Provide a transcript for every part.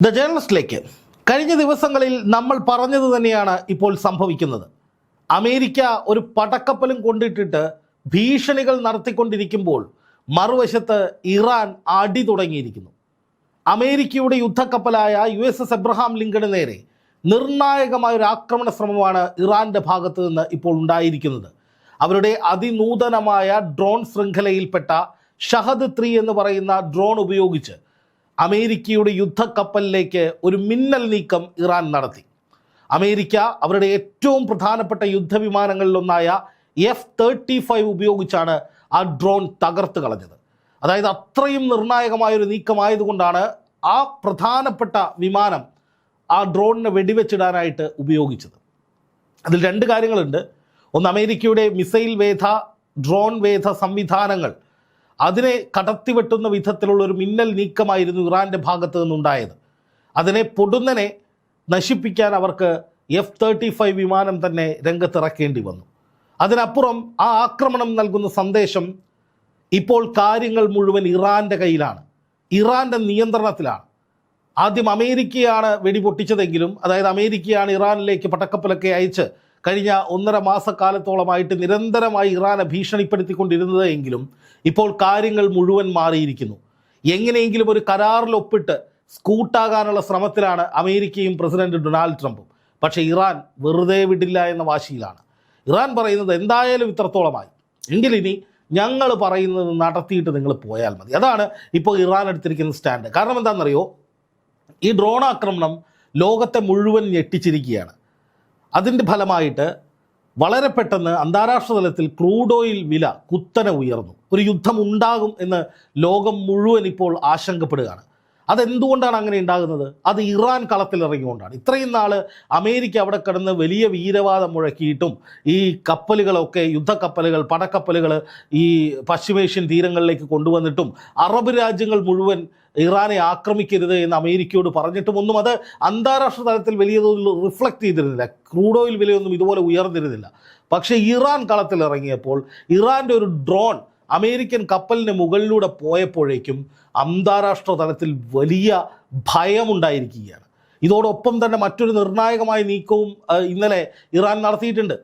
The ജേർണലിസ്റ്റിലേക്ക് കഴിഞ്ഞ ദിവസങ്ങളിൽ നമ്മൾ പറഞ്ഞത് തന്നെയാണ് ഇപ്പോൾ സംഭവിക്കുന്നത്. അമേരിക്ക ഒരു പടക്കപ്പലും കൊണ്ടിട്ടിട്ട് ഭീഷണികൾ നടത്തിക്കൊണ്ടിരിക്കുമ്പോൾ മറുവശത്ത് ഇറാൻ അടി തുടങ്ങിയിരിക്കുന്നു. അമേരിക്കയുടെ യുദ്ധക്കപ്പലായ U S S Abraham Lincoln നേരെ നിർണായകമായ ഒരു ആക്രമണ ശ്രമമാണ് ഇറാന്റെ ഭാഗത്ത് നിന്ന് ഇപ്പോൾ ഉണ്ടായിരിക്കുന്നത്. അവരുടെ അതിനൂതനമായ ഡ്രോൺ ശൃംഖലയിൽപ്പെട്ട ഷഹദ് ത്രീ എന്ന് പറയുന്ന ഡ്രോൺ ഉപയോഗിച്ച് അമേരിക്കയുടെ യുദ്ധക്കപ്പലിലേക്ക് ഒരു മിന്നൽ നീക്കം ഇറാൻ നടത്തി. അമേരിക്ക അവരുടെ ഏറ്റവും പ്രധാനപ്പെട്ട യുദ്ധവിമാനങ്ങളിലൊന്നായ എഫ് തേർട്ടി ഫൈവ് ഉപയോഗിച്ചാണ് ആ ഡ്രോൺ തകർത്ത് കളഞ്ഞത്. അതായത് അത്രയും നിർണായകമായൊരു നീക്കമായതുകൊണ്ടാണ് ആ പ്രധാനപ്പെട്ട വിമാനം ആ ഡ്രോണിനെ വെടിവെച്ചിടാനായിട്ട് ഉപയോഗിച്ചത്. അതിൽ രണ്ട് കാര്യങ്ങളുണ്ട്. ഒന്ന് അമേരിക്കയുടെ മിസൈൽ വേധ ഡ്രോൺ വേധ സംവിധാനങ്ങൾ അതിനെ കടത്തിവെട്ടുന്ന വിധത്തിലുള്ള ഒരു മിന്നൽ നീക്കമായിരുന്നു ഇറാന്റെ ഭാഗത്ത് നിന്നുണ്ടായത്. അതിനെ പൊടുന്നനെ നശിപ്പിക്കാൻ അവർക്ക് എഫ് തേർട്ടി ഫൈവ് വിമാനം തന്നെ രംഗത്തിറക്കേണ്ടി വന്നു. അതിനപ്പുറം ആ ആക്രമണം നൽകുന്ന സന്ദേശം ഇപ്പോൾ കാര്യങ്ങൾ മുഴുവൻ ഇറാന്റെ കയ്യിലാണ്. ഇറാന്റെ നിയന്ത്രണത്തിലാണ്. ആദ്യം അമേരിക്കയാണ് വെടിപൊട്ടിച്ചതെങ്കിലും അതായത് അമേരിക്കയാണ് ഇറാനിലേക്ക് പടക്കപ്പലൊക്കെ അയച്ച് കഴിഞ്ഞ ഒന്നര മാസക്കാലത്തോളമായിട്ട് നിരന്തരമായി ഇറാനെ ഭീഷണിപ്പെടുത്തിക്കൊണ്ടിരുന്നത് എങ്കിലും ഇപ്പോൾ കാര്യങ്ങൾ മുഴുവൻ മാറിയിരിക്കുന്നു. എങ്ങനെയെങ്കിലും ഒരു കരാറിൽ ഒപ്പിട്ട് സ്കൂട്ടാകാനുള്ള ശ്രമത്തിലാണ് അമേരിക്കയും പ്രസിഡന്റ് ഡൊണാൾഡ് ട്രംപും. പക്ഷേ ഇറാൻ വെറുതെ വിടില്ല എന്ന വാശിയിലാണ്. ഇറാൻ പറയുന്നത് എന്തായാലും ഇത്രത്തോളമായി. എങ്കിലിനി ഞങ്ങൾ പറയുന്നത് നടത്തിയിട്ട് നിങ്ങൾ പോയാൽ മതി. അതാണ് ഇപ്പോൾ ഇറാൻ എടുത്തിരിക്കുന്ന സ്റ്റാൻഡ്. കാരണം എന്താണെന്നറിയോ? ഈ ഡ്രോൺ ആക്രമണം ലോകത്തെ മുഴുവൻ ഞെട്ടിച്ചിരിക്കുകയാണ്. അതിന്റെ ഫലമായിട്ട് വളരെ പെട്ടെന്ന് അന്താരാഷ്ട്ര തലത്തിൽ ക്രൂഡ് ഓയിൽ വില കുത്തനെ ഉയർന്നു. ഒരു യുദ്ധം ഉണ്ടാകും എന്ന് ലോകം മുഴുവൻ ഇപ്പോൾ ആശങ്കപ്പെടുകയാണ്. അതെന്തുകൊണ്ടാണ് അങ്ങനെ ഉണ്ടാകുന്നത്? അത് ഇറാൻ കളത്തിലിറങ്ങിക്കൊണ്ടാണ് ഇത്രയും നാൾ അമേരിക്ക അവിടെ കിടന്ന് വലിയ വീരവാദം മുഴക്കിയിട്ടും ഈ കപ്പലുകളൊക്കെ യുദ്ധക്കപ്പലുകൾ പടക്കപ്പലുകൾ ഈ പശ്ചിമേഷ്യൻ തീരങ്ങളിലേക്ക് കൊണ്ടുവന്നിട്ടും അറബ് രാജ്യങ്ങൾ മുഴുവൻ ഇറാനെ ആക്രമിക്കരുത് എന്ന് അമേരിക്കയോട് പറഞ്ഞിട്ടും ഒന്നും അത് അന്താരാഷ്ട്ര തലത്തിൽ വലിയ തോതിൽ റിഫ്ലക്റ്റ് ചെയ്തിരുന്നില്ല. ക്രൂഡ് ഓയിൽ വിലയൊന്നും ഇതുപോലെ ഉയർന്നിരുന്നില്ല. പക്ഷേ ഇറാൻ കളത്തിലിറങ്ങിയപ്പോൾ ഇറാന്റെ ഒരു ഡ്രോൺ അമേരിക്കൻ കപ്പലിന് മുകളിലൂടെ പോയപ്പോഴേക്കും അന്താരാഷ്ട്ര തലത്തിൽ വലിയ ഭയമുണ്ടായിരിക്കുകയാണ്. ഇതോടൊപ്പം തന്നെ മറ്റൊരു നിർണായകമായ നീക്കവും ഇന്നലെ ഇറാൻ നടത്തിയിട്ടുണ്ട്.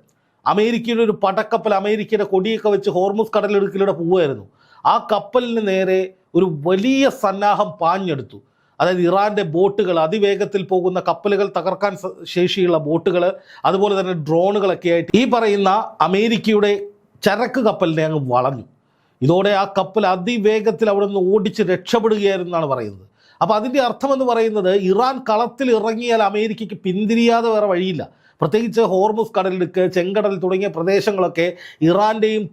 അമേരിക്കയുടെ ഒരു പടക്കപ്പൽ അമേരിക്കയുടെ കൊടിയൊക്കെ വെച്ച് ഹോർമുസ് കടലിടുക്കിലൂടെ പോവുമായിരുന്നു ആ കപ്പലിന് നേരെ ഒരു വലിയ സന്നാഹം പാഞ്ഞെടുത്തു. അതായത് ഇറാന്റെ ബോട്ടുകൾ അതിവേഗത്തിൽ പോകുന്ന കപ്പലുകൾ തകർക്കാൻ ശേഷിയുള്ള ബോട്ടുകൾ അതുപോലെ തന്നെ ഡ്രോണുകളൊക്കെ ആയിട്ട് ഈ പറയുന്ന അമേരിക്കയുടെ ചരക്ക് കപ്പലിനെ അങ്ങ് വളഞ്ഞു. ഇതോടെ ആ കപ്പൽ അതിവേഗത്തിൽ അവിടെ നിന്ന് ഓടിച്ച് രക്ഷപ്പെടുകയായിരുന്നാണ് പറയുന്നത്. അപ്പോൾ അതിന്റെ അർത്ഥമെന്ന് പറയുന്നത് ഇറാൻ കളത്തിൽ ഇറങ്ങിയാൽ അമേരിക്കയ്ക്ക് പിന്തിരിയാതെ വേറെ വഴിയില്ല. പ്രത്യേകിച്ച് ഹോർമുസ് കടലിടുക്ക് ചെങ്കടൽ തുടങ്ങിയ പ്രദേശങ്ങളൊക്കെ ഇറാന്റെയും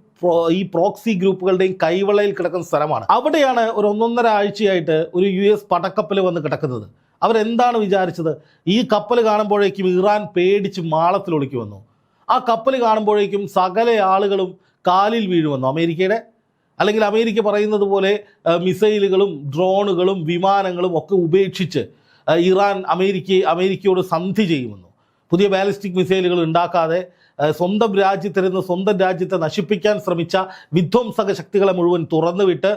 ഈ പ്രോക്സി ഗ്രൂപ്പുകളുടെയും കൈവളയിൽ കിടക്കുന്ന സ്ഥലമാണ്. അവിടെയാണ് ഒരു ഒന്നൊന്നര ആഴ്ചയായിട്ട് ഒരു യു എസ് പടക്കപ്പൽ വന്ന് കിടക്കുന്നത്. അവരെന്താണ് വിചാരിച്ചത്? ഈ കപ്പൽ കാണുമ്പോഴേക്കും ഇറാൻ പേടിച്ച് മാളത്തിൽ ഒളിക്കുമെന്നു ആ കപ്പൽ കാണുമ്പോഴേക്കും സകല ആളുകളും കാലിൽ വീഴുമെന്നു അമേരിക്കയുടെ അല്ലെങ്കിൽ അമേരിക്ക പറയുന്നത് പോലെ മിസൈലുകളും ഡ്രോണുകളും വിമാനങ്ങളും ഒക്കെ ഉപേക്ഷിച്ച് ഇറാൻ അമേരിക്ക അമേരിക്കയോട് സന്ധി ചെയ്യുമെന്നു. പുതിയ ബാലിസ്റ്റിക് മിസൈലുകൾ ഉണ്ടാക്കാതെ സ്വന്തം രാജ്യത്തിരുന്ന് സ്വന്തം രാജ്യത്തെ നശിപ്പിക്കാൻ ശ്രമിച്ച വിധ്വംസക ശക്തികളെ മുഴുവൻ തുറന്നുവിട്ട്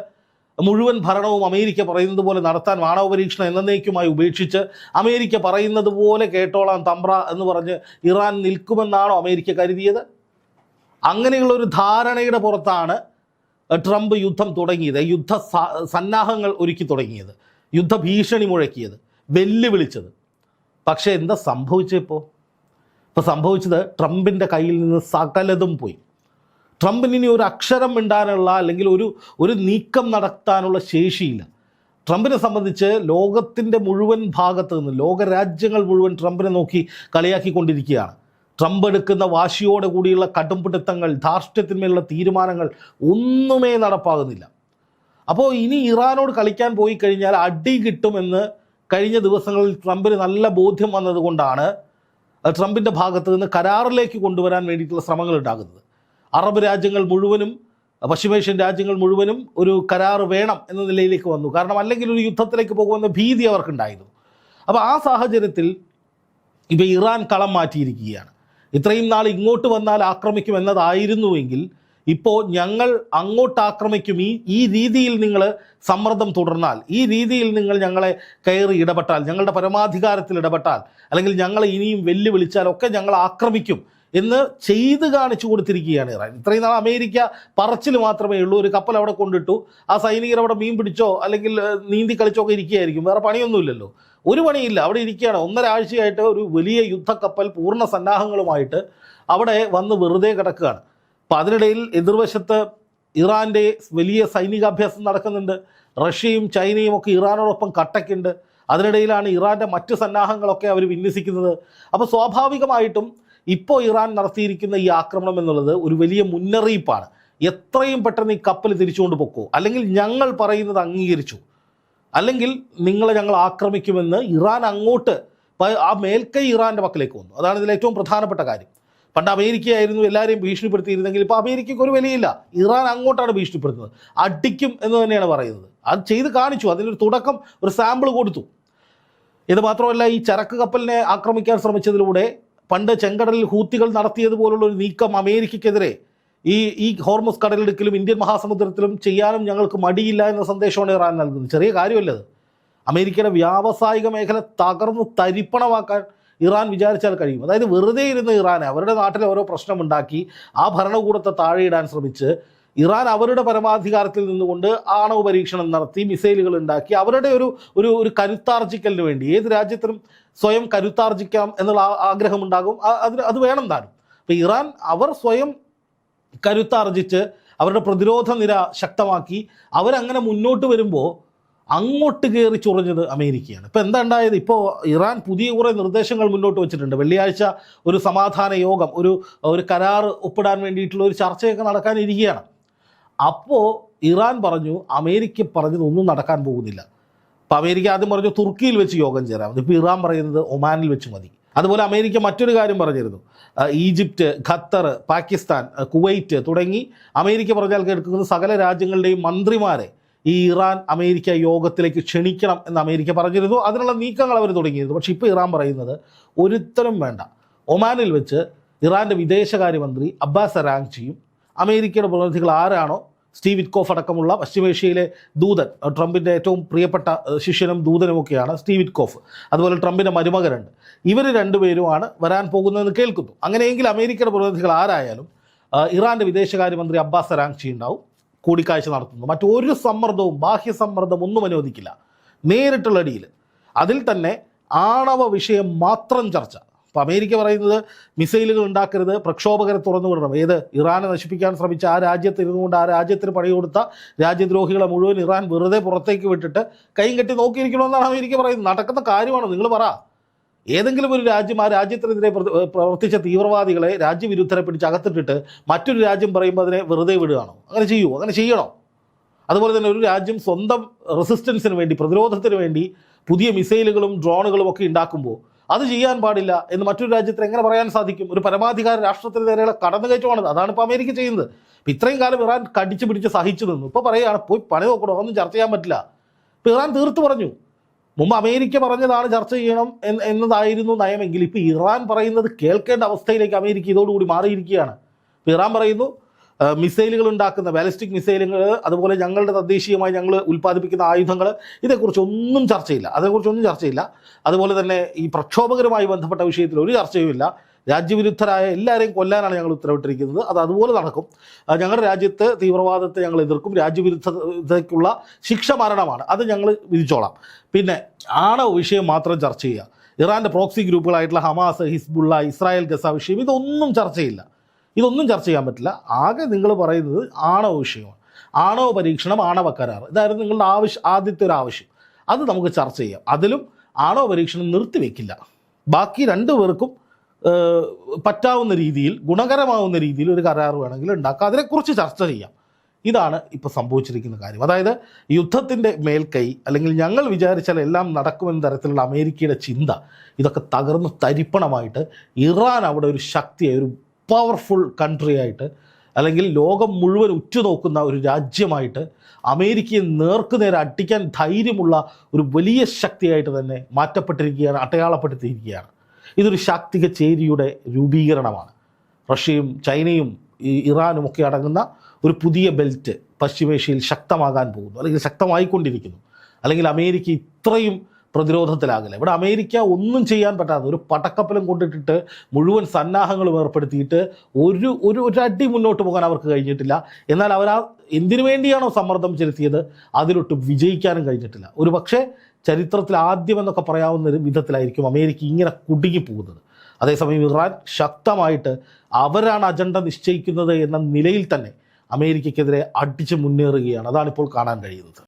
മുഴുവൻ ഭരണവും അമേരിക്ക പറയുന്നത് പോലെ നടത്താൻ ആണവ പരീക്ഷണം എന്നേക്കുമായി ഉപേക്ഷിച്ച് അമേരിക്ക പറയുന്നത് പോലെ കേട്ടോളാം തമ്പ്ര എന്ന് പറഞ്ഞ് ഇറാൻ നിൽക്കുമെന്നാണോ അമേരിക്ക കരുതിയത്? അങ്ങനെയുള്ള ഒരു ധാരണയുടെ പുറത്താണ് ട്രംപ് യുദ്ധം തുടങ്ങിയത് യുദ്ധ സന്നാഹങ്ങൾ ഒരുക്കി തുടങ്ങിയത് യുദ്ധ ഭീഷണി മുഴക്കിയത് വെല്ലുവിളിച്ചത്. പക്ഷേ എന്താ സംഭവിച്ചപ്പോൾ ഇപ്പോൾ സംഭവിച്ചത് ട്രംപിന്റെ കയ്യിൽ നിന്ന് സകലതും പോയി. ട്രംപിന് ഇനി ഒരു അക്ഷരം മിണ്ടാനുള്ള അല്ലെങ്കിൽ ഒരു ഒരു നീക്കം നടത്താനുള്ള ശേഷിയില്ല. ട്രംപിനെ സംബന്ധിച്ച് ലോകത്തിന്റെ മുഴുവൻ ഭാഗത്ത് നിന്ന് ലോകരാജ്യങ്ങൾ മുഴുവൻ ട്രംപിനെ നോക്കി കളിയാക്കിക്കൊണ്ടിരിക്കുകയാണ്. ട്രംപ് എടുക്കുന്ന വാശിയോടെ കൂടിയുള്ള കടുംപിടുത്തങ്ങൾ ധാർഷ്ട്യത്തിന്മേലുള്ള തീരുമാനങ്ങൾ ഒന്നുമേ നടപ്പാകുന്നില്ല. അപ്പോൾ ഇനി ഇറാനോട് കളിക്കാൻ പോയി കഴിഞ്ഞാൽ അടി കിട്ടുമെന്ന് കഴിഞ്ഞ ദിവസങ്ങളിൽ ട്രംപിന് നല്ല ബോധ്യം വന്നതുകൊണ്ടാണ് ട്രംപിന്റെ ഭാഗത്ത് നിന്ന് കരാറിലേക്ക് കൊണ്ടുവരാൻ വേണ്ടിയിട്ടുള്ള ശ്രമങ്ങൾ ഉണ്ടാകുന്നത്. അറബ് രാജ്യങ്ങൾ മുഴുവനും പശ്ചിമേഷ്യൻ രാജ്യങ്ങൾ മുഴുവനും ഒരു കരാർ വേണം എന്ന നിലയിലേക്ക് വന്നു. കാരണം അല്ലെങ്കിൽ ഒരു യുദ്ധത്തിലേക്ക് പോകുമെന്ന ഭീതി അവർക്കുണ്ടായിരുന്നു. അപ്പോൾ ആ സാഹചര്യത്തിൽ ഇപ്പോൾ ഇറാൻ കളം മാറ്റിയിരിക്കുകയാണ്. ഇത്രയും നാൾ ഇങ്ങോട്ട് വന്നാൽ ആക്രമിക്കും എന്നതായിരുന്നുവെങ്കിൽ ഇപ്പോൾ ഞങ്ങൾ അങ്ങോട്ട് ആക്രമിക്കും. ഈ ഈ രീതിയിൽ നിങ്ങൾ സമ്മർദ്ദം തുടർന്നാൽ ഈ രീതിയിൽ നിങ്ങൾ ഞങ്ങളെ കയറി ഇടപെട്ടാൽ ഞങ്ങളുടെ പരമാധികാരത്തിൽ ഇടപെട്ടാൽ അല്ലെങ്കിൽ ഞങ്ങളെ ഇനിയും വെല്ലുവിളിച്ചാൽ ഒക്കെ ഞങ്ങൾ ആക്രമിക്കും എന്ന് ചെയ്ത് കാണിച്ചു കൊടുത്തിരിക്കുകയാണ് ഇറാൻ. ഇത്രയും നാൾ അമേരിക്ക പറച്ചിൽ മാത്രമേ ഉള്ളൂ. ഒരു കപ്പൽ അവിടെ കൊണ്ടിട്ടു. ആ സൈനികർ അവിടെ മീൻ പിടിച്ചോ അല്ലെങ്കിൽ നീന്തി കളിച്ചോ ഒക്കെ ഇരിക്കുകയായിരിക്കും. വേറെ പണിയൊന്നുമില്ലല്ലോ. ഒരു പണിയില്ല. അവിടെ ഇരിക്കുകയാണ്. ഒന്നര ആഴ്ചയായിട്ട് ഒരു വലിയ യുദ്ധക്കപ്പൽ പൂർണ സന്നാഹങ്ങളുമായിട്ട് അവിടെ വന്ന് വെറുതെ കിടക്കുകയാണ്. അപ്പോൾ അതിനിടയിൽ എതിർവശത്ത് ഇറാന്റെ വലിയ സൈനികാഭ്യാസം നടക്കുന്നുണ്ട്. റഷ്യയും ചൈനയും ഒക്കെ ഇറാനോടൊപ്പം കട്ടയ്ക്കുണ്ട്. അതിനിടയിലാണ് ഇറാന്റെ മറ്റ് സന്നാഹങ്ങളൊക്കെ അവർ വിന്യസിക്കുന്നത്. അപ്പോൾ സ്വാഭാവികമായിട്ടും ഇപ്പോൾ ഇറാൻ നടത്തിയിരിക്കുന്ന ഈ ആക്രമണം എന്നുള്ളത് ഒരു വലിയ മുന്നറിയിപ്പാണ്. എത്രയും പെട്ടെന്ന് ഈ കപ്പൽ തിരിച്ചുകൊണ്ട് പൊക്കോ? അല്ലെങ്കിൽ ഞങ്ങൾ പറയുന്നത് അംഗീകരിച്ചു? അല്ലെങ്കിൽ നിങ്ങളെ ഞങ്ങൾ ആക്രമിക്കുമെന്ന് ഇറാൻ അങ്ങോട്ട് ആ മേൽക്കൈ ഇറാന്റെ പക്കലേക്ക് വന്നു. അതാണ് ഇതിൽ ഏറ്റവും പ്രധാനപ്പെട്ട കാര്യം. പണ്ട് അമേരിക്കയായിരുന്നു എല്ലാവരെയും ഭീഷണിപ്പെടുത്തിയിരുന്നെങ്കിൽ ഇപ്പോൾ അമേരിക്കയ്ക്ക് ഒരു വിലയില്ല. ഇറാൻ അങ്ങോട്ടാണ് ഭീഷണിപ്പെടുത്തുന്നത്. അടിക്കും എന്ന് തന്നെയാണ് പറയുന്നത്. അത് ചെയ്ത് കാണിച്ചു. അതിനൊരു തുടക്കം ഒരു സാമ്പിൾ കൊടുത്തു. ഇത് മാത്രമല്ല ഈ ചരക്ക് കപ്പലിനെ ആക്രമിക്കാൻ ശ്രമിച്ചതിലൂടെ പണ്ട് ചെങ്കടലിൽ ഹൂത്തികൾ നടത്തിയതുപോലുള്ള ഒരു നീക്കം അമേരിക്കയ്ക്കെതിരെ ഈ ഈ ഹോർമസ് കടലിടുക്കിലും ഇന്ത്യൻ മഹാസമുദ്രത്തിലും ചെയ്യാനും ഞങ്ങൾക്ക് മടിയില്ല എന്ന സന്ദേശമാണ് ഇറാൻ നൽകുന്നത്. ചെറിയ കാര്യമല്ലത് അമേരിക്കയുടെ വ്യാവസായിക മേഖല തകർന്ന് തരിപ്പണമാക്കാൻ ഇറാൻ വിചാരിച്ചാൽ കഴിയും. അതായത് വെറുതെ ഇരുന്ന് ഇറാൻ അവരുടെ നാട്ടിലെ ഓരോ പ്രശ്നമുണ്ടാക്കി ആ ഭരണകൂടത്തെ താഴെയിടാൻ ശ്രമിച്ച് ഇറാൻ അവരുടെ പരമാധികാരത്തിൽ നിന്നുകൊണ്ട് ആണവ പരീക്ഷണം നടത്തി മിസൈലുകൾ ഉണ്ടാക്കി അവരുടെ ഒരു ഒരു ഒരു കരുത്താർജിക്കലിന് വേണ്ടി ഏത് രാജ്യത്തിനും സ്വയം കരുത്താർജിക്കാം എന്നുള്ള ആഗ്രഹമുണ്ടാകും. അത് അത് വേണം താനും. അപ്പോൾ ഇറാൻ അവർ സ്വയം കരുത്താർജിച്ച് അവരുടെ പ്രതിരോധ നിര ശക്തമാക്കി അവരങ്ങനെ മുന്നോട്ട് വരുമ്പോൾ അങ്ങോട്ട് കയറി ചൊറിഞ്ഞത് അമേരിക്കയാണ്. ഇപ്പോൾ എന്താ ഉണ്ടായത്? ഇപ്പോൾ ഇറാൻ പുതിയ കുറേ നിർദ്ദേശങ്ങൾ മുന്നോട്ട് വെച്ചിട്ടുണ്ട്. വെള്ളിയാഴ്ച ഒരു സമാധാന യോഗം ഒരു ഒരു കരാർ ഒപ്പിടാൻ വേണ്ടിയിട്ടുള്ള ഒരു ചർച്ചയൊക്കെ നടക്കാനിരിക്കുകയാണ്. അപ്പോൾ ഇറാൻ പറഞ്ഞു അമേരിക്ക പറഞ്ഞത് ഒന്നും നടക്കാൻ പോകുന്നില്ല. അപ്പോൾ അമേരിക്ക ആദ്യം പറഞ്ഞു തുർക്കിയിൽ വെച്ച് യോഗം ചേരാം. ഇപ്പോൾ ഇറാൻ പറയുന്നത് ഒമാനിൽ വെച്ച് മതി. അതുപോലെ അമേരിക്ക മറ്റൊരു കാര്യം പറഞ്ഞിരുന്നു. ഈജിപ്റ്റ് ഖത്തർ പാകിസ്ഥാൻ കുവൈറ്റ് തുടങ്ങി അമേരിക്ക പറഞ്ഞാൽ കേൾക്കുന്ന സകല രാജ്യങ്ങളുടെയും മന്ത്രിമാരെ ഈ ഇറാൻ അമേരിക്ക യോഗത്തിലേക്ക് ക്ഷണിക്കണം എന്ന് അമേരിക്ക പറഞ്ഞിരുന്നു. അതിനുള്ള നീക്കങ്ങൾ അവർ തുടങ്ങിയിരുന്നു. പക്ഷേ ഇപ്പോൾ ഇറാൻ പറയുന്നത് ഒരുത്തരം വേണ്ട. ഒമാനിൽ വെച്ച് ഇറാന്റെ വിദേശകാര്യമന്ത്രി അബ്ബാസ് അറാങ്ചിയും അമേരിക്കയുടെ പ്രതിനിധികൾ ആരാണോ സ്റ്റീവ് വിറ്റ്കോഫ് അടക്കമുള്ള പശ്ചിമേഷ്യയിലെ ദൂതൻ ട്രംപിന്റെ ഏറ്റവും പ്രിയപ്പെട്ട ശിഷ്യനും ദൂതനുമൊക്കെയാണ് സ്റ്റീവ് വിറ്റ്കോഫ്. അതുപോലെ ട്രംപിന്റെ മരുമകനുണ്ട്. ഇവർ രണ്ടുപേരുമാണ് വരാൻ പോകുന്നതെന്ന് കേൾക്കുന്നു. അങ്ങനെയെങ്കിൽ അമേരിക്കയുടെ പ്രതിനിധികൾ ആരായാലും ഇറാന്റെ വിദേശകാര്യമന്ത്രി അബ്ബാസ് അറാങ്ചി ഉണ്ടാവും കൂടിക്കാഴ്ച നടത്തുന്നു. മറ്റൊരു സമ്മർദ്ദവും ബാഹ്യ സമ്മർദ്ദം ഒന്നും അനുവദിക്കില്ല. നേരിട്ടുള്ള അടിയിൽ അതിൽ തന്നെ ആണവ വിഷയം മാത്രം ചർച്ച. അപ്പോൾ അമേരിക്ക പറയുന്നത് മിസൈലുകൾ ഉണ്ടാക്കരുത് പ്രക്ഷോഭകരെ തുറന്നു വിടണം. ഏത്? ഇറാനെ നശിപ്പിക്കാൻ ശ്രമിച്ച ആ രാജ്യത്ത് ഇരുന്നുകൊണ്ട് ആ രാജ്യത്തിന് പണി കൊടുത്ത രാജ്യദ്രോഹികളെ മുഴുവൻ ഇറാൻ വെറുതെ പുറത്തേക്ക് വിട്ടിട്ട് കൈയും കെട്ടി നോക്കിയിരിക്കണമെന്നാണ് അമേരിക്ക പറയുന്നത്. നടക്കുന്ന കാര്യമാണ്. നിങ്ങൾ പറ. ഏതെങ്കിലും ഒരു രാജ്യം ആ രാജ്യത്തിനെതിരെ പ്രവർത്തിച്ച തീവ്രവാദികളെ രാജ്യവിരുദ്ധരെ പിടിച്ച് അകത്തിട്ടിട്ട് മറ്റൊരു രാജ്യം പറയുമ്പോൾ അതിനെ വെറുതെ വിടുകയാണോ? അങ്ങനെ ചെയ്യൂ? അങ്ങനെ ചെയ്യണോ? അതുപോലെ തന്നെ ഒരു രാജ്യം സ്വന്തം റെസിസ്റ്റൻസിന് വേണ്ടി പ്രതിരോധത്തിന് വേണ്ടി പുതിയ മിസൈലുകളും ഡ്രോണുകളും ഒക്കെ ഉണ്ടാക്കുമ്പോൾ അത് ചെയ്യാൻ പാടില്ല എന്ന് മറ്റൊരു രാജ്യത്തിന് എങ്ങനെ പറയാൻ സാധിക്കും? ഒരു പരമാധികാര രാഷ്ട്രത്തിന് നേരെയുള്ള കടന്നുകയറ്റമാണത്. അതാണ് ഇപ്പോൾ അമേരിക്ക ചെയ്യുന്നത്. ഇപ്പം ഇത്രയും കാലം ഇറാൻ കടിച്ചു പിടിച്ച് സഹിച്ചു നിന്നു. ഇപ്പോൾ പറയുകയാണ് പോയി പണി നോക്കണോ? ഒന്നും ചർച്ച ചെയ്യാൻ പറ്റില്ല. ഇപ്പോൾ ഇറാൻ തീർത്ത് പറഞ്ഞു. മുമ്പ് അമേരിക്ക പറഞ്ഞതാണ് ചർച്ച ചെയ്യണം എന്ന് എന്നതായിരുന്നു നയമെങ്കിൽ ഇപ്പോൾ ഇറാൻ പറയുന്നത് കേൾക്കേണ്ട അവസ്ഥയിലേക്ക് അമേരിക്ക ഇതോടുകൂടി മാറിയിരിക്കുകയാണ്. ഇറാൻ പറയുന്നു മിസൈലുകൾ ഉണ്ടാക്കുന്ന ബാലിസ്റ്റിക് മിസൈലുകൾ അതുപോലെ ഞങ്ങളുടെ തദ്ദേശീയമായി ഞങ്ങൾ ഉൽപ്പാദിപ്പിക്കുന്ന ആയുധങ്ങൾ ഇതേക്കുറിച്ചൊന്നും ചർച്ചയില്ല. അതേക്കുറിച്ചൊന്നും ചർച്ചയില്ല. അതുപോലെ തന്നെ ഈ പ്രക്ഷോഭകരുമായി ബന്ധപ്പെട്ട വിഷയത്തിൽ ഒരു ചർച്ചയുമില്ല രാജ്യവിരുദ്ധരായ എല്ലാവരെയും കൊല്ലാനാണ് ഞങ്ങൾ ഉത്തരവിട്ടിരിക്കുന്നത്. അത് അതുപോലെ നടക്കും. ഞങ്ങളുടെ രാജ്യത്ത് തീവ്രവാദത്തെ ഞങ്ങൾ എതിർക്കും. രാജ്യവിരുദ്ധതയ്ക്കുള്ള ശിക്ഷ മരണമാണ്. അത് ഞങ്ങൾ വിധിച്ചോളാം. പിന്നെ ആണവ വിഷയം മാത്രം ചർച്ച ചെയ്യുക. ഇറാന്റെ പ്രോക്സി ഗ്രൂപ്പുകളായിട്ടുള്ള ഹമാസ് ഹിസ്ബുള്ള ഇസ്രായേൽ ഗസ വിഷയം ഇതൊന്നും ചർച്ചയില്ല. ഇതൊന്നും ചർച്ച ചെയ്യാൻ പറ്റില്ല. ആകെ നിങ്ങൾ പറയുന്നത് ആണവ വിഷയമാണ്. ആണവ പരീക്ഷണം ആണവ കരാർ. ഇതായിരുന്നു നിങ്ങളുടെ ആവശ്യം ആദ്യത്തെ ഒരു ആവശ്യം. അത് നമുക്ക് ചർച്ച ചെയ്യാം. അതിലും ആണവ പരീക്ഷണം നിർത്തിവെക്കില്ല. ബാക്കി രണ്ടു പേർക്കും പറ്റാവുന്ന രീതിയിൽ ഗുണകരമാവുന്ന രീതിയിൽ ഒരു കരാർ വേണമെങ്കിൽ ഉണ്ടാക്കാം. അതിനെക്കുറിച്ച് ചർച്ച ചെയ്യാം. ഇതാണ് ഇപ്പോൾ സംഭവിച്ചിരിക്കുന്ന കാര്യം. അതായത് യുദ്ധത്തിന്റെ മേൽക്കൈ അല്ലെങ്കിൽ ഞങ്ങൾ വിചാരിച്ചാൽ എല്ലാം നടക്കുമെന്ന തരത്തിലുള്ള അമേരിക്കയുടെ ചിന്ത ഇതൊക്കെ തകർന്ന് തരിപ്പണമായിട്ട് ഇറാൻ അവിടെ ഒരു ശക്തിയായി ഒരു പവർഫുൾ കൺട്രി ആയിട്ട് അല്ലെങ്കിൽ ലോകം മുഴുവൻ ഉറ്റുനോക്കുന്ന ഒരു രാജ്യമായിട്ട് അമേരിക്കയെ നേർക്കുനേരെ അട്ടിക്കാൻ ധൈര്യമുള്ള ഒരു വലിയ ശക്തിയായിട്ട് തന്നെ മാറ്റപ്പെട്ടിരിക്കുകയാണ് അടയാളപ്പെടുത്തിയിരിക്കുകയാണ്. ഇതൊരു ശാക്തിക ചേരിയുടെ രൂപീകരണമാണ്. റഷ്യയും ചൈനയും ഈ ഇറാനും ഒക്കെ അടങ്ങുന്ന ഒരു പുതിയ ബെൽറ്റ് പശ്ചിമേഷ്യയിൽ ശക്തമാകാൻ പോകുന്നു. അല്ലെങ്കിൽ ശക്തമായിക്കൊണ്ടിരിക്കുന്നു. അല്ലെങ്കിൽ അമേരിക്ക ഇത്രയും പ്രതിരോധത്തിലാകില്ല. ഇവിടെ അമേരിക്ക ഒന്നും ചെയ്യാൻ പറ്റാതെ ഒരു പടക്കപ്പലും കൊണ്ടിട്ടിട്ട് മുഴുവൻ സന്നാഹങ്ങളും ഏർപ്പെടുത്തിയിട്ട് ഒരു ഒരു ഒരടി മുന്നോട്ട് പോകാൻ അവർക്ക് കഴിഞ്ഞിട്ടില്ല. എന്നാൽ അവർ ആ എന്തിനു വേണ്ടിയാണോ സമ്മർദ്ദം ചെലുത്തിയത്? അതിലൊട്ട് വിജയിക്കാനും കഴിഞ്ഞിട്ടില്ല. ഒരു പക്ഷേ ചരിത്രത്തിൽ ആദ്യമെന്നൊക്കെ പറയാവുന്ന ഒരു വിധത്തിലായിരിക്കും അമേരിക്ക ഇങ്ങനെ കുടുങ്ങിപ്പോകുന്നത് അതേസമയം ഇറാൻ ശക്തമായിട്ട് അവരാണ് അജണ്ട നിശ്ചയിക്കുന്നത് എന്ന നിലയിൽ തന്നെ അമേരിക്കയ്ക്കെതിരെ അടിച്ച് മുന്നേറുകയാണ്. അതാണിപ്പോൾ കാണാൻ കഴിയുന്നത്.